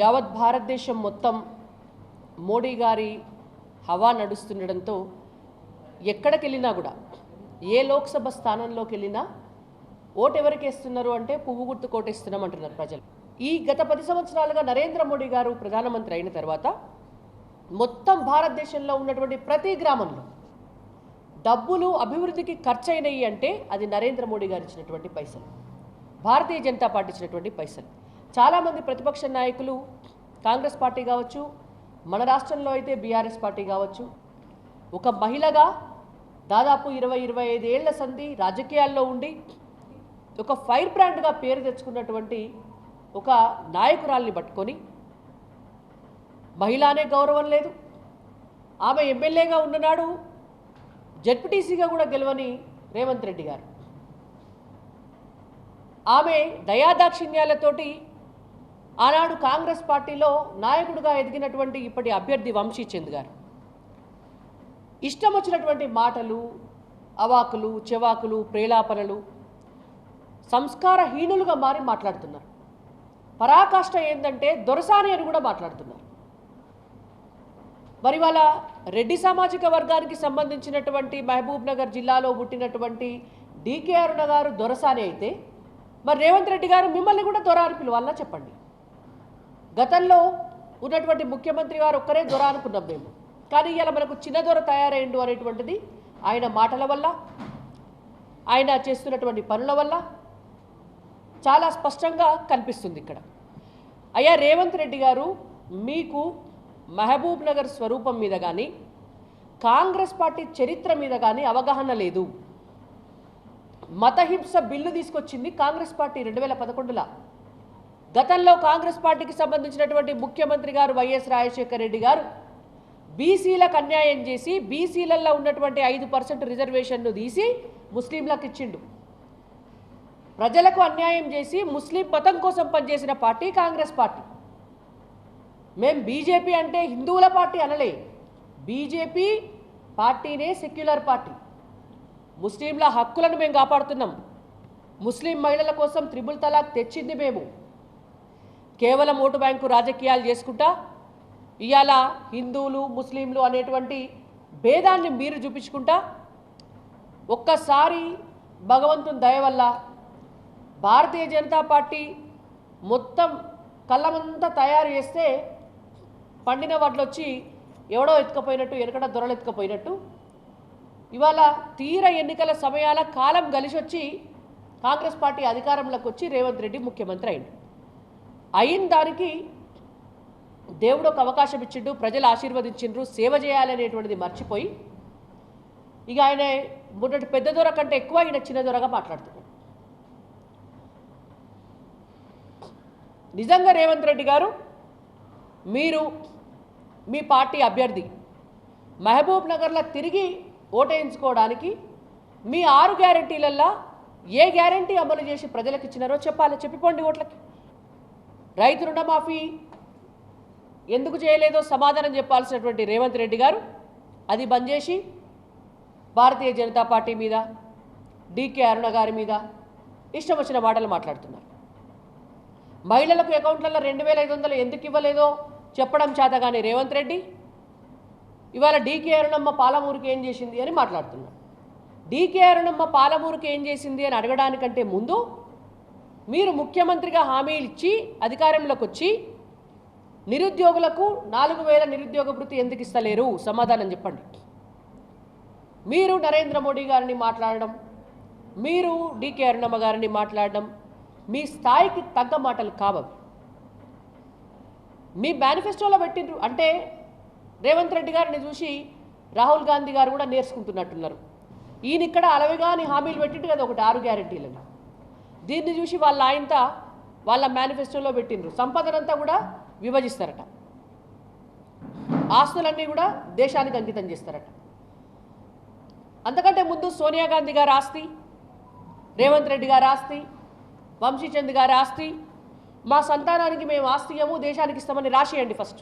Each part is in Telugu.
యావత్ భారతదేశం మొత్తం మోడీ గారి హవా నడుస్తుండడంతో ఎక్కడికి వెళ్ళినా కూడా ఏ లోక్సభ స్థానంలోకి వెళ్ళినా ఓటు ఎవరికి వేస్తున్నారు అంటే పువ్వు గుర్తు కోటేస్తున్నాం అంటున్నారు ప్రజలు. ఈ గత పది సంవత్సరాలుగా నరేంద్ర మోడీ గారు ప్రధానమంత్రి అయిన తర్వాత మొత్తం భారతదేశంలో ఉన్నటువంటి ప్రతి గ్రామంలో డబ్బులు అభివృద్ధికి ఖర్చు అయినాయి అంటే అది నరేంద్ర మోడీ గారు ఇచ్చినటువంటి పైసలు. భారతీయ జనతా పార్టీ ఇచ్చినటువంటి పైసలు. చాలామంది ప్రతిపక్ష నాయకులు కాంగ్రెస్ పార్టీ కావచ్చు మన రాష్ట్రంలో అయితే బీఆర్ఎస్ పార్టీ కావచ్చు. ఒక మహిళగా దాదాపు ఇరవై ఇరవై ఐదు ఏళ్ళ సంధి రాజకీయాల్లో ఉండి ఒక ఫైర్ బ్రాండ్గా పేరు తెచ్చుకున్నటువంటి ఒక నాయకురాల్ని పట్టుకొని మహిళ అనే గౌరవం లేదు. ఆమె ఎమ్మెల్యేగా ఉన్ననాడు జడ్పీటీసీగా కూడా గెలవని రేవంత్ రెడ్డి గారు. ఆమె దయాదాక్షిణ్యాలతోటి ఆనాడు కాంగ్రెస్ పార్టీలో నాయకుడిగా ఎదిగినటువంటి ఇప్పటి అభ్యర్థి వంశీచంద్ గారు. ఇష్టం వచ్చినటువంటి మాటలు అవాకులు చెవాకులు ప్రేలాపనలు సంస్కారహీనులుగా మారి మాట్లాడుతున్నారు. పరాకాష్ట ఏంటంటే దొరసాని అని కూడా మాట్లాడుతున్నారు. మరి వాళ్ళ రెడ్డి సామాజిక వర్గానికి సంబంధించినటువంటి మహబూబ్ నగర్ జిల్లాలో పుట్టినటువంటి డీకే అరుణ గారు దొరసాని అయితే మరి రేవంత్ రెడ్డి గారు మిమ్మల్ని కూడా దొర అని పిలవాలా చెప్పండి. గతంలో ఉన్నటువంటి ముఖ్యమంత్రి గారు ఒక్కరే దొర అనుకున్నాం మేము. కానీ ఇలా మనకు చిన్న దొర తయారైండు అనేటువంటిది ఆయన మాటల వల్ల ఆయన చేస్తున్నటువంటి పనుల వల్ల చాలా స్పష్టంగా కనిపిస్తుంది ఇక్కడ. అయ్యా రేవంత్ రెడ్డి గారు మీకు మహబూబ్ నగర్ స్వరూపం మీద కానీ కాంగ్రెస్ పార్టీ చరిత్ర మీద కానీ అవగాహన లేదు. మతహింస బిల్లు తీసుకొచ్చింది కాంగ్రెస్ పార్టీ రెండు వేల పదకొండులో. గతంలో కాంగ్రెస్ పార్టీకి సంబంధించినటువంటి ముఖ్యమంత్రి గారు వైఎస్ రాజశేఖర రెడ్డి గారు బీసీలకు అన్యాయం చేసి బీసీలలో ఉన్నటువంటి ఐదు పర్సెంట్ రిజర్వేషన్ను తీసి ముస్లింలకు ఇచ్చిండు. ప్రజలకు అన్యాయం చేసి ముస్లిం మతం కోసం పనిచేసిన పార్టీ కాంగ్రెస్ పార్టీ. మేం బీజేపీ అంటే హిందువుల పార్టీ అనలే. బీజేపీ పార్టీనే సెక్యులర్ పార్టీ. ముస్లింల హక్కులను మేము కాపాడుతున్నాం. ముస్లిం మహిళల కోసం త్రిబుల్ తలాక్ తెచ్చింది మేము. కేవలం ఓటు బ్యాంకు రాజకీయాలు చేసుకుంటా ఇవాళ హిందువులు ముస్లింలు అనేటువంటి భేదాన్ని మీరు చూపించుకుంటా ఒక్కసారి భగవంతుని దయ వల్ల భారతీయ జనతా పార్టీ మొత్తం కళ్ళమంతా తయారు చేస్తే పండిన వాటిలో వచ్చి ఎవడో ఎత్తుకపోయినట్టు ఎనకడ దొరలు ఎత్తుకపోయినట్టు. ఇవాళ తీర ఎన్నికల సమయాల కాలం కలిసి వచ్చి కాంగ్రెస్ పార్టీ అధికారంలోకి వచ్చి రేవంత్ రెడ్డి ముఖ్యమంత్రి అయింది అయిన దానికి దేవుడు ఒక అవకాశం ఇచ్చిండు ప్రజలు ఆశీర్వదించిండ్రు సేవ చేయాలనేటువంటిది మర్చిపోయి ఇక ఆయన మొన్నటి పెద్ద దొర కంటే ఎక్కువ ఆయన చిన్న దొరగా మాట్లాడుతున్నాడు. నిజంగా రేవంత్ రెడ్డి గారు మీరు మీ పార్టీ అభ్యర్థి మహబూబ్ నగర్లో తిరిగి ఓటేయించుకోవడానికి మీ ఆరు గ్యారంటీలల్లో ఏ గ్యారంటీ అమలు చేసి ప్రజలకు ఇచ్చినారో చెప్పాలి. చెప్పిపోండి ఓట్లకి. రైతు రుణమాఫీ ఎందుకు చేయలేదో సమాధానం చెప్పాల్సినటువంటి రేవంత్ రెడ్డి గారు అది బంద్ చేసి భారతీయ జనతా పార్టీ మీద డీకే అరుణ గారి మీద ఇష్టం వచ్చిన మాటలు మాట్లాడుతున్నారు. మహిళలకు అకౌంట్లలో రెండు వేల ఐదు వందలు ఎందుకు ఇవ్వలేదో చెప్పడం చేత కానీ రేవంత్ రెడ్డి ఇవాళ డీకే అరుణమ్మ పాలమూరుకి ఏం చేసింది అని మాట్లాడుతున్నాడు డీకే అరుణమ్మ పాలమూరుకి ఏం చేసింది అని అడగడానికంటే ముందు మీరు ముఖ్యమంత్రిగా హామీలు ఇచ్చి అధికారంలోకి వచ్చి నిరుద్యోగులకు నాలుగు వేల నిరుద్యోగ భృతి ఎందుకు ఇస్తలేరు? సమాధానం చెప్పండి. మీరు నరేంద్ర మోడీ గారిని మాట్లాడడం మీరు డీకే అరుణమ్మ గారిని మాట్లాడడం మీ స్థాయికి తగ్గ మాటలు కావవి. మీ మేనిఫెస్టోలో పెట్టిండ్రు అంటే రేవంత్ రెడ్డి గారిని చూసి రాహుల్ గాంధీ గారు కూడా నేర్చుకుంటున్నట్టున్నారు. ఈయన ఇక్కడ అలవిగాని హామీలు పెట్టిండు కదా ఒకటి ఆరు గ్యారెంటీలను. దీన్ని చూసి వాళ్ళ ఆయంత వాళ్ళ మేనిఫెస్టోలో పెట్టిండ్రు. సంపదనంతా కూడా విభజిస్తారట. ఆస్తులన్నీ కూడా దేశానికి అంకితం చేస్తారట. అంతకంటే ముందు సోనియా గాంధీ గారు ఆస్తి రేవంత్ రెడ్డి గారు ఆస్తి వంశీచంద్ గారు ఆస్తి మా సంతానానికి మేము ఆస్తి ఇవ్వము దేశానికి ఇస్తామని రాసేయండి ఫస్ట్.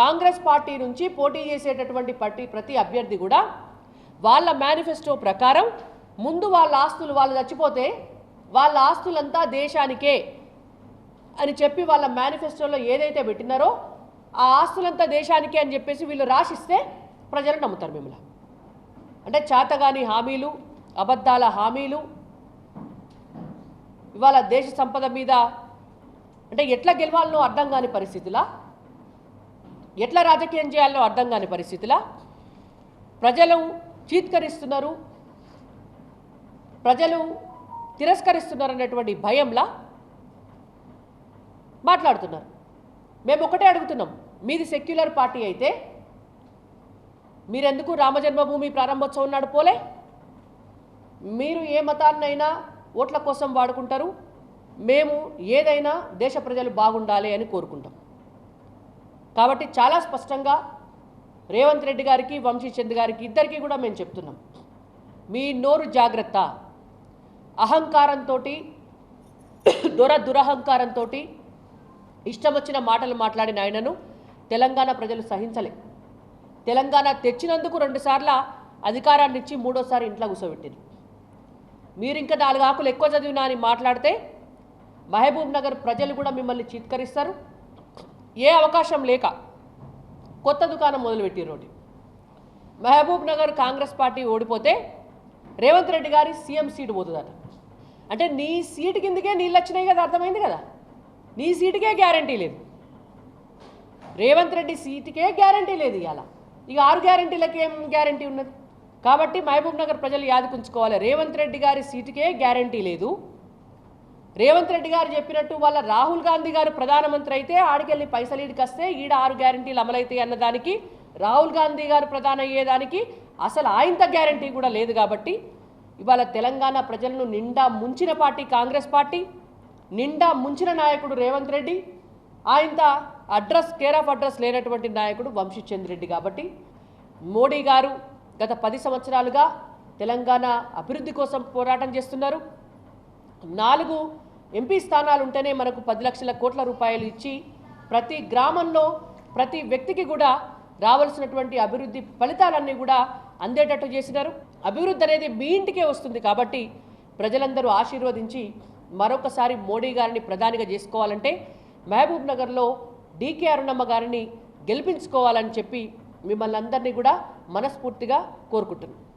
కాంగ్రెస్ పార్టీ నుంచి పోటీ చేసేటటువంటి పార్టీ ప్రతి అభ్యర్థి కూడా వాళ్ళ మేనిఫెస్టో ప్రకారం ముందు వాళ్ళ ఆస్తులు వాళ్ళు చచ్చిపోతే వాళ్ళ ఆస్తులంతా దేశానికే అని చెప్పి వాళ్ళ మేనిఫెస్టోలో ఏదైతే పెట్టినారో ఆ ఆస్తులంతా దేశానికి అని చెప్పేసి వీళ్ళు రాసిస్తే ప్రజలు నమ్ముతారు మిమ్మల్ని. అంటే చేతగాని హామీలు అబద్ధాల హామీలు ఇవాళ దేశ సంపద మీద అంటే ఎట్లా గెలవాలనో అర్థం కాని పరిస్థితిలా? ఎట్లా రాజకీయం చేయాలో అర్థం కాని పరిస్థితిలా? ప్రజలు చీత్కరిస్తున్నారు ప్రజలు తిరస్కరిస్తున్నారనేటువంటి భయంలా మాట్లాడుతున్నారు. మేము ఒకటే అడుగుతున్నాం మీది సెక్యులర్ పార్టీ అయితే మీరెందుకు రామజన్మభూమి ప్రారంభోత్సవం నాడు పోలే? మీరు ఏ మతాన్నైనా ఓట్ల కోసం వాడుకుంటారు మేము ఏదైనా దేశ ప్రజలు బాగుండాలి అని కోరుకుంటాం. కాబట్టి చాలా స్పష్టంగా రేవంత్ రెడ్డి గారికి వంశీచంద్ గారికి ఇద్దరికీ కూడా మేము చెప్తున్నాం మీ నోరు జాగ్రత్త అహంకారంతో దొర దురహంకారంతో ఇష్టం వచ్చిన మాటలు మాట్లాడిన ఆయనను తెలంగాణ ప్రజలు సహించలే. తెలంగాణ తెచ్చినందుకు రెండుసార్ల అధికారాన్ని ఇచ్చి మూడోసారి ఇంట్లో కూర్చోబెట్టింది. మీరు ఇంకా నాలుగు ఆకులు ఎక్కువ చదివినా అని మాట్లాడితే మహబూబ్ నగర్ ప్రజలు కూడా మిమ్మల్ని చిత్కరిస్తారు. ఏ అవకాశం లేక కొత్త దుకాణం మొదలుపెట్టి రోడ్డు మహబూబ్ నగర్ కాంగ్రెస్ పార్టీ ఓడిపోతే రేవంత్ రెడ్డి గారి సీఎం సీటు పోతుందట. అంటే నీ సీటు కిందకే నీళ్ళు వచ్చినాయి కదా అర్థమైంది కదా? నీ సీటుకే గ్యారంటీ లేదు. రేవంత్ రెడ్డి సీటుకే గ్యారంటీ లేదు ఇవాళ ఇక ఆరు గ్యారంటీలకు ఏం గ్యారంటీ ఉన్నది? కాబట్టి మహబూబ్ నగర్ ప్రజలు యాదకుంచుకోవాలి రేవంత్ రెడ్డి గారి సీటుకే గ్యారంటీ లేదు. రేవంత్ రెడ్డి గారు చెప్పినట్టు వాళ్ళ రాహుల్ గాంధీ గారు ప్రధానమంత్రి అయితే ఆడికెళ్ళి పైసలు ఈడికి వస్తే ఈడ ఆరు గ్యారంటీలు అమలైతాయి అన్నదానికి రాహుల్ గాంధీ గారు ప్రధాన అయ్యేదానికి అసలు ఆయంత గ్యారంటీ కూడా లేదు కాబట్టి ఇవాళ తెలంగాణ ప్రజలను నిండా ముంచిన పార్టీ కాంగ్రెస్ పార్టీ నిండా ముంచిన నాయకుడు రేవంత్ రెడ్డి ఆయంత అడ్రస్ కేర్ ఆఫ్ అడ్రస్ లేనటువంటి నాయకుడు వంశీచంద్ రెడ్డి కాబట్టి మోడీ గారు గత పది సంవత్సరాలుగా తెలంగాణ అభివృద్ధి కోసం పోరాటం చేస్తున్నారు. నాలుగు ఎంపీ స్థానాలు ఉంటేనే మనకు పది లక్షల కోట్ల రూపాయలు ఇచ్చి ప్రతి గ్రామంలో ప్రతి వ్యక్తికి కూడా రావాల్సినటువంటి అభివృద్ధి ఫలితాలన్నీ కూడా అందేటట్టు చేసినారు. అభివృద్ధి అనేది మీ ఇంటికే వస్తుంది కాబట్టి ప్రజలందరూ ఆశీర్వదించి మరొకసారి మోడీ గారిని ప్రధానిగా చేసుకోవాలంటే మహబూబ్ నగర్లో డీకే అరుణమ్మ గారిని గెలిపించుకోవాలని చెప్పి మిమ్మల్ని అందరినీ కూడా మనస్ఫూర్తిగా కోరుకుంటున్నాను